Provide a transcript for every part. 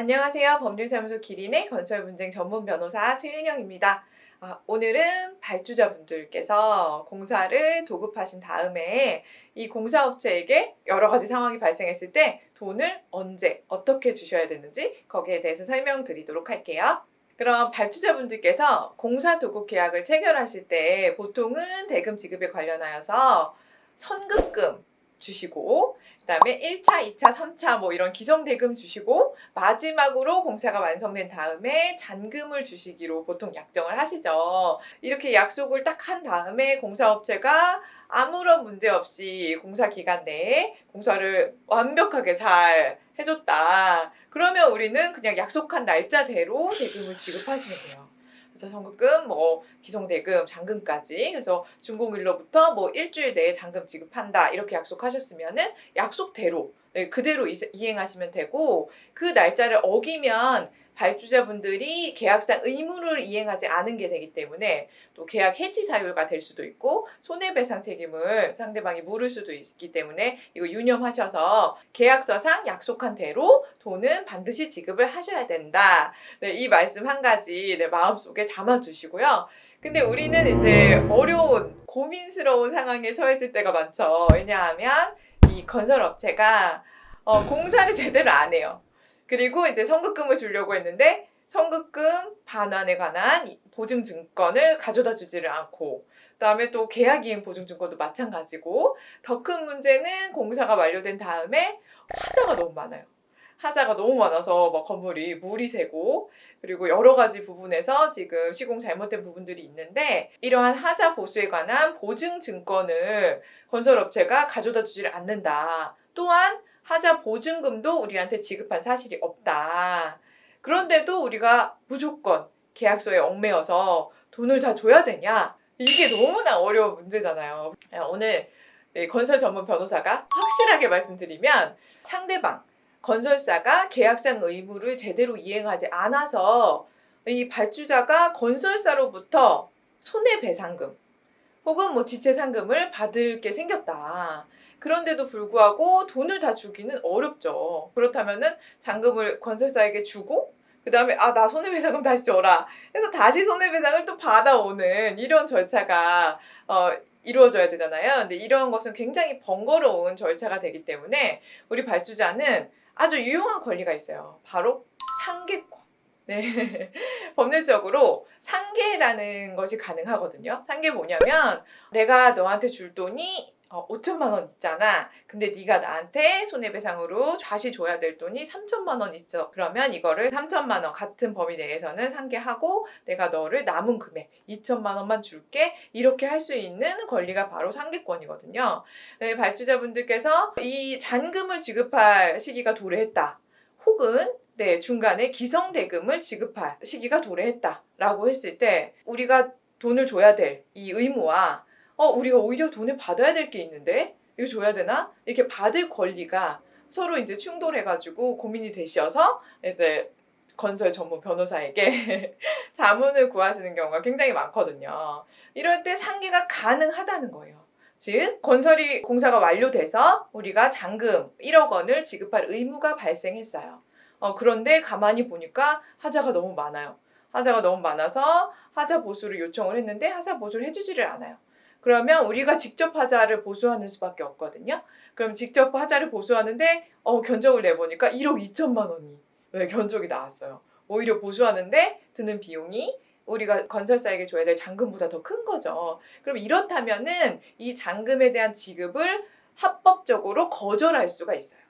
안녕하세요. 법률사무소 기린의 건설 분쟁 전문 변호사 최은영입니다. 아, 오늘은 발주자분들께서 공사를 도급하신 다음에 이 공사업체에게 여러 가지 상황이 발생했을 때 돈을 언제 어떻게 주셔야 되는지 거기에 대해서 설명드리도록 할게요. 그럼 발주자분들께서 공사 도급 계약을 체결하실 때 보통은 대금 지급에 관련하여서 선급금 주시고 그다음에 1차, 2차, 3차 뭐 이런 기성 대금 주시고 마지막으로 공사가 완성된 다음에 잔금을 주시기로 보통 약정을 하시죠. 이렇게 약속을 딱 한 다음에 공사업체가 아무런 문제 없이 공사 기간 내에 공사를 완벽하게 잘 해줬다. 그러면 우리는 그냥 약속한 날짜대로 대금을 지급하시면 돼요. 그래서 선급금, 뭐 기성대금, 잔금까지. 그래서 준공일로부터 뭐 일주일 내에 잔금 지급한다. 이렇게 약속하셨으면은 약속대로 네, 그대로 이- 이행하시면 되고 그 날짜를 어기면 발주자분들이 계약상 의무를 이행하지 않은 게 되기 때문에 또 계약 해지 사유가 될 수도 있고 손해배상 책임을 상대방이 물을 수도 있기 때문에 이거 유념하셔서 계약서상 약속한 대로 돈은 반드시 지급을 하셔야 된다. 네, 이 말씀 한 가지 내 마음속에 담아두시고요. 근데 우리는 이제 어려운 고민스러운 상황에 처해질 때가 많죠. 왜냐하면 이 건설업체가 어, 공사를 제대로 안 해요. 그리고 이제 선급금을 주려고 했는데 선급금 반환에 관한 이 보증 증권을 가져다 주지를 않고 그다음에 또 계약 이행 보증 증권도 마찬가지고 더 큰 문제는 공사가 완료된 다음에 하자가 너무 많아요. 하자가 너무 많아서 막 건물이 물이 새고 그리고 여러 가지 부분에서 지금 시공 잘못된 부분들이 있는데 이러한 하자 보수에 관한 보증 증권을 건설업체가 가져다 주지를 않는다. 또한 하자 보증금도 우리한테 지급한 사실이 없다. 그런데도 우리가 무조건 계약서에 얽매여서 돈을 다 줘야 되냐? 이게 너무나 어려운 문제잖아요. 오늘 네, 건설 전문 변호사가 확실하게 말씀드리면 상대방 건설사가 계약상 의무를 제대로 이행하지 않아서 이 발주자가 건설사로부터 손해배상금 혹은 뭐 지체상금을 받을 게 생겼다. 그런데도 불구하고 돈을 다 주기는 어렵죠. 그렇다면은 잔금을 건설사에게 주고 그 다음에 아 나 손해배상금 다시 줘라. 해서 다시 손해배상을 또 받아오는 이런 절차가 어, 이루어져야 되잖아요. 근데 이런 것은 굉장히 번거로운 절차가 되기 때문에 우리 발주자는 아주 유용한 권리가 있어요. 바로 상계권. 네. 법률적으로 상계라는 것이 가능하거든요. 상계 뭐냐면 내가 너한테 줄 돈이 어, 5천만 원 있잖아. 근데 네가 나한테 손해배상으로 다시 줘야 될 돈이 3천만 원 있어. 그러면 이거를 3천만 원 같은 범위 내에서는 상계하고 내가 너를 남은 금액 2천만 원만 줄게. 이렇게 할 수 있는 권리가 바로 상계권이거든요. 네, 발주자분들께서 이 잔금을 지급할 시기가 도래했다. 혹은 네, 중간에 기성대금을 지급할 시기가 도래했다라고 했을 때 우리가 돈을 줘야 될 이 의무와 어, 우리가 오히려 돈을 받아야 될 게 있는데 이거 줘야 되나? 이렇게 받을 권리가 서로 이제 충돌해가지고 고민이 되셔서 이제 건설 전문 변호사에게 자문을 구하시는 경우가 굉장히 많거든요. 이럴 때 상계가 가능하다는 거예요. 즉, 건설이 공사가 완료돼서 우리가 잔금 1억 원을 지급할 의무가 발생했어요. 어, 그런데 가만히 보니까 하자가 너무 많아요. 하자가 너무 많아서 하자 보수를 요청을 했는데 하자 보수를 해주지를 않아요. 그러면 우리가 직접 하자를 보수하는 수밖에 없거든요. 그럼 직접 하자를 보수하는데 어, 견적을 내보니까 1억 2천만 원이 네, 견적이 나왔어요. 오히려 보수하는데 드는 비용이 우리가 건설사에게 줘야 될 잔금보다 더 큰 거죠. 그럼 이렇다면은 이 잔금에 대한 지급을 합법적으로 거절할 수가 있어요.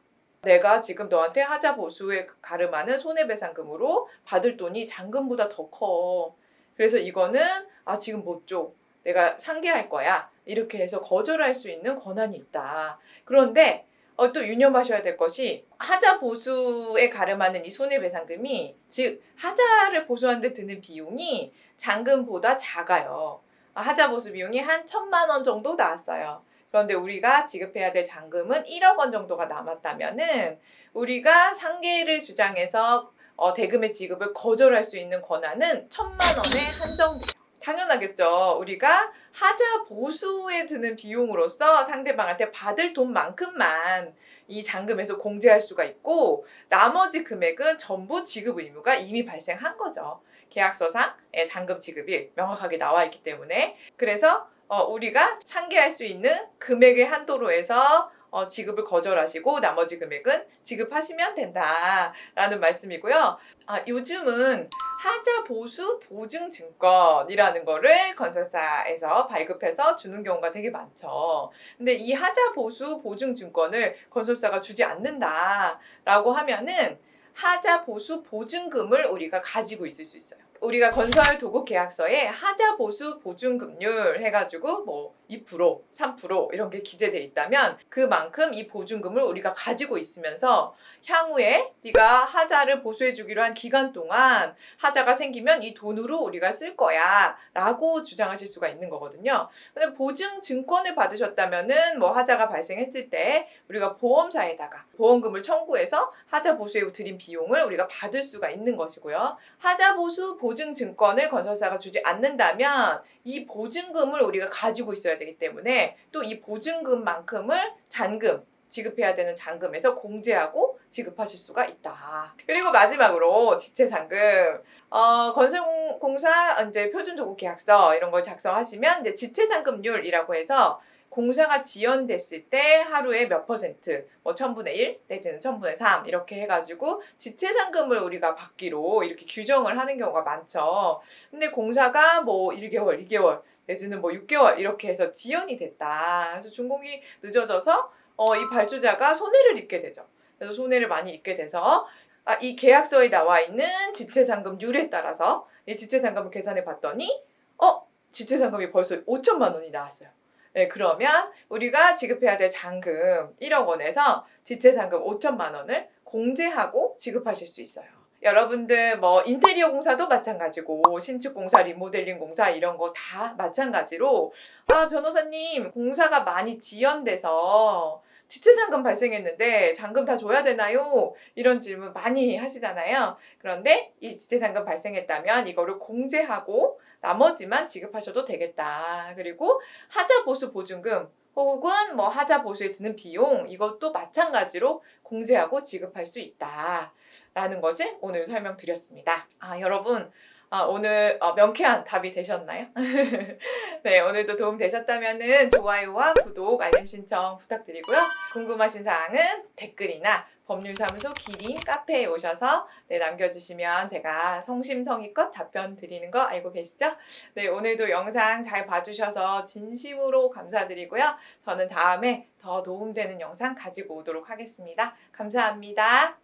내가 지금 너한테 하자 보수에 가름하는 손해배상금으로 받을 돈이 잔금보다 더 커. 그래서 이거는 아 지금 못 줘. 내가 상계할 거야. 이렇게 해서 거절할 수 있는 권한이 있다. 그런데 어, 또 유념하셔야 될 것이 하자 보수에 가름하는 이 손해배상금이 즉 하자를 보수하는데 드는 비용이 잔금보다 작아요. 아, 하자 보수 비용이 한 천만 원 정도 나왔어요. 그런데 우리가 지급해야 될 잔금은 1억 원 정도가 남았다면은 우리가 상계를 주장해서 어, 대금의 지급을 거절할 수 있는 권한은 천만 원에 한정돼요. 당연하겠죠. 우리가 하자 보수에 드는 비용으로서 상대방한테 받을 돈만큼만 이 잔금에서 공제할 수가 있고 나머지 금액은 전부 지급 의무가 이미 발생한 거죠. 계약서상의 잔금 지급이 명확하게 나와 있기 때문에 그래서 어, 우리가 상계할 수 있는 금액의 한도로 해서 어, 지급을 거절하시고 나머지 금액은 지급하시면 된다라는 말씀이고요. 아, 요즘은 하자 보수 보증 증권이라는 거를 건설사에서 발급해서 주는 경우가 되게 많죠. 근데 이 하자 보수 보증 증권을 건설사가 주지 않는다라고 하면은 하자 보수 보증금을 우리가 가지고 있을 수 있어요. 우리가 건설 도급 계약서에 하자 보수 보증 금률 해가지고 뭐 2%, 3% 이런 게 기재돼 있다면 그만큼 이 보증금을 우리가 가지고 있으면서 향후에 네가 하자를 보수해 주기로 한 기간 동안 하자가 생기면 이 돈으로 우리가 쓸 거야 라고 주장하실 수가 있는 거거든요. 근데 보증 증권을 받으셨다면은 뭐 하자가 발생했을 때 우리가 보험사에다가 보험금을 청구해서 하자 보수에 드린 비용을 우리가 받을 수가 있는 것이고요. 하자 보수 보증 증권을 건설사가 주지 않는다면 이 보증금을 우리가 가지고 있어야 되기 때문에 또 이 보증금만큼을 잔금 지급해야 되는 잔금에서 공제하고 지급하실 수가 있다. 그리고 마지막으로 지체상금. 어, 건설공사 이제 표준도급 계약서 이런 걸 작성하시면 이제 지체상금률이라고 해서 공사가 지연됐을 때 하루에 몇 퍼센트, 뭐 천분의 일 내지는 천분의 삼 이렇게 해가지고 지체상금을 우리가 받기로 이렇게 규정을 하는 경우가 많죠. 근데 공사가 뭐 1개월, 2개월 내지는 뭐 6개월 이렇게 해서 지연이 됐다. 그래서 준공이 늦어져서 어, 이 발주자가 손해를 입게 되죠. 그래서 손해를 많이 입게 돼서 아, 이 계약서에 나와 있는 지체상금률에 따라서 이 지체상금을 계산해 봤더니 어 지체상금이 벌써 5천만 원이 나왔어요. 네, 그러면 우리가 지급해야 될 잔금 1억 원에서 지체상금 5천만 원을 공제하고 지급하실 수 있어요. 여러분들 뭐 인테리어 공사도 마찬가지고 신축 공사, 리모델링 공사 이런 거 다 마찬가지로 아 변호사님 공사가 많이 지연돼서 지체잔금 발생했는데 잔금 다 줘야 되나요? 이런 질문 많이 하시잖아요. 그런데 이 지체잔금 발생했다면 이거를 공제하고 나머지만 지급하셔도 되겠다. 그리고 하자 보수 보증금 혹은 뭐 하자 보수에 드는 비용 이것도 마찬가지로 공제하고 지급할 수 있다. 라는 것을 오늘 설명드렸습니다. 아, 여러분, 아, 오늘 어, 명쾌한 답이 되셨나요? 네, 오늘도 도움 되셨다면 좋아요와 구독, 알림 신청 부탁드리고요. 궁금하신 사항은 댓글이나 법률사무소 기린 카페에 오셔서 네, 남겨주시면 제가 성심성의껏 답변 드리는 거 알고 계시죠? 네, 오늘도 영상 잘 봐주셔서 진심으로 감사드리고요. 저는 다음에 더 도움되는 영상 가지고 오도록 하겠습니다. 감사합니다.